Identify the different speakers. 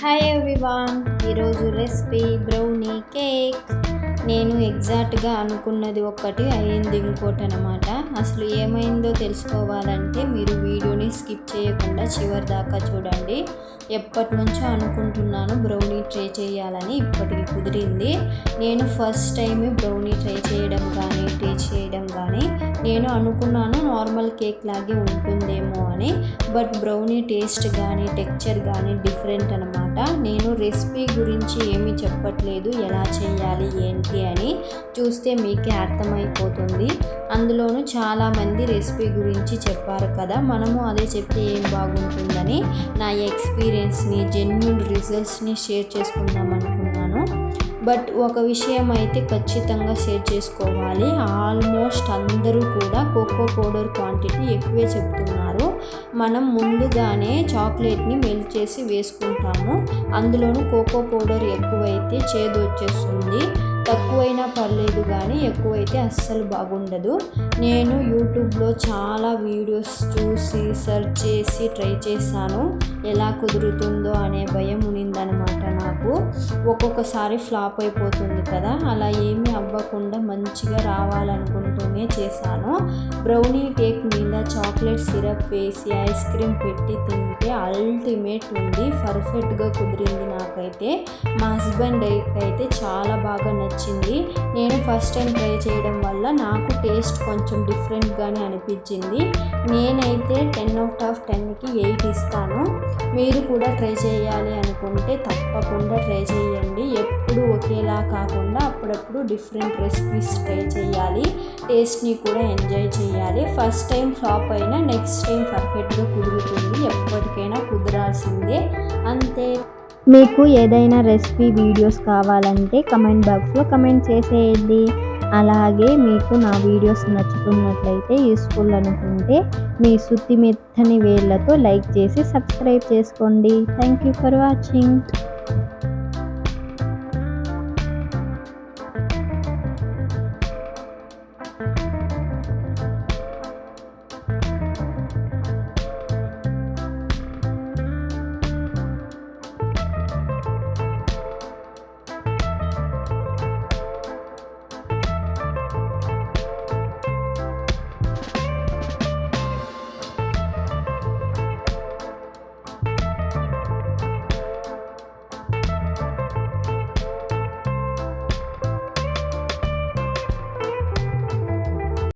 Speaker 1: Hi everyone. ఈరోజు recipe brownie cake. నేను ఎగ్జాక్ట్గా అనుకున్నది ఒకటి అయ్యింది ఇంకోటి అనమాట అసలు ఏమైందో తెలుసుకోవాలంటే మీరు వీడియోని స్కిప్ చేయకుండా చివరి దాకా చూడండి. ఎప్పటి నుంచో అనుకుంటున్నాను బ్రౌనీ ట్రై చేయాలని ఇప్పటికి కుదిరింది. నేను ఫస్ట్ టైం బ్రౌనీ ట్రై చేయడం కానీ టేస్ట్ చేయడం కానీ నేను అనుకున్నాను నార్మల్ కేక్ లాగే ఉంటుందేమో అని. బట్ బ్రౌనీ టేస్ట్ కానీ టెక్చర్ కానీ డిఫరెంట్ అనమాట నేను రెసిపీ గురించి ఏమీ చెప్పట్లేదు. ఎలా చేయాలి ఏంటి అని చూస్తే మీకే అర్థమైపోతుంది. అందులోనూ చాలామంది రెసిపీ గురించి చెప్పారు కదా. మనము అదే చెప్తే ఏం బాగుంటుందని నా ఎక్స్పీరియన్స్ని జెన్యున్ రిజల్ట్స్ని షేర్ చేసుకుందాం బట్ ఒక విషయం అయితే ఖచ్చితంగా షేర్ చేసుకోవాలి. ఆల్మోస్ట్ అందరూ కూడా కోకో పౌడర్ క్వాంటిటీ ఎక్కువే చెప్తున్నారు. మనం ముందుగానే చాక్లెట్ని మెల్ట్ చేసి వేసుకుంటాము. అందులోనూ కోకో పౌడర్ ఎక్కువైతే చేదు వచ్చేస్తుంది. తక్కువైనా పర్లేదు కానీ ఎక్కువైతే అస్సలు బాగుండదు. నేను యూట్యూబ్లో చాలా వీడియోస్ చూసి సెర్చ్ చేసి ట్రై చేశాను. ఎలా కుదురుతుందో అనే భయం ఉన్నిందనమాట. ఒక్కొక్కసారి ఫ్లాప్ అయిపోతుంది కదా. అలా ఏమీ అవ్వకుండా మంచిగా రావాలనుకుంటూనే చేశాను. బ్రౌనీ కేక్ మీద చాక్లెట్ సిరప్ వేసి ఐస్ క్రీమ్ పెట్టి తింటే అల్టిమేట్ ఉంది. పర్ఫెక్ట్గా కుదిరింది నాకైతే. మా హస్బెండ్ అయితే చాలా బాగా నచ్చింది. నేను ఫస్ట్ టైం ట్రై చేయడం వల్ల నాకు టేస్ట్ కొంచెం డిఫరెంట్గానే అనిపించింది. నేనైతే టెన్ అవుట్ ఆఫ్ టెన్కి ఎయిట్ ఇస్తాను. మీరు కూడా ట్రై చేయాలి అనుకుంటే తప్పకుండా ట్రై చేయండి. ఎప్పుడు ఒకేలా కాకుండా అప్పుడప్పుడు డిఫరెంట్ రెసిపీస్ ట్రై చేయాలి. టేస్ట్ని కూడా ఎంజాయ్ చేయాలి. ఫస్ట్ టైం ఫ్లాప్ అయినా నెక్స్ట్ టైం పర్ఫెక్ట్గా కుదురుతుంది. ఎప్పటికైనా కుదరాల్సిందే. అంతే.
Speaker 2: మీకు ఏదైనా రెసిపీ వీడియోస్ కావాలంటే కమెంట్ బాక్స్లో కమెంట్ చేసేయండి. అలాగే మీకు నా వీడియోస్ నచ్చుతున్నట్లయితే యూస్ఫుల్ అనుకుంటే మీ సుత్తి మెత్తని వేళ్ళతో లైక్ చేసి సబ్స్క్రైబ్ చేసుకోండి. Thank you for watching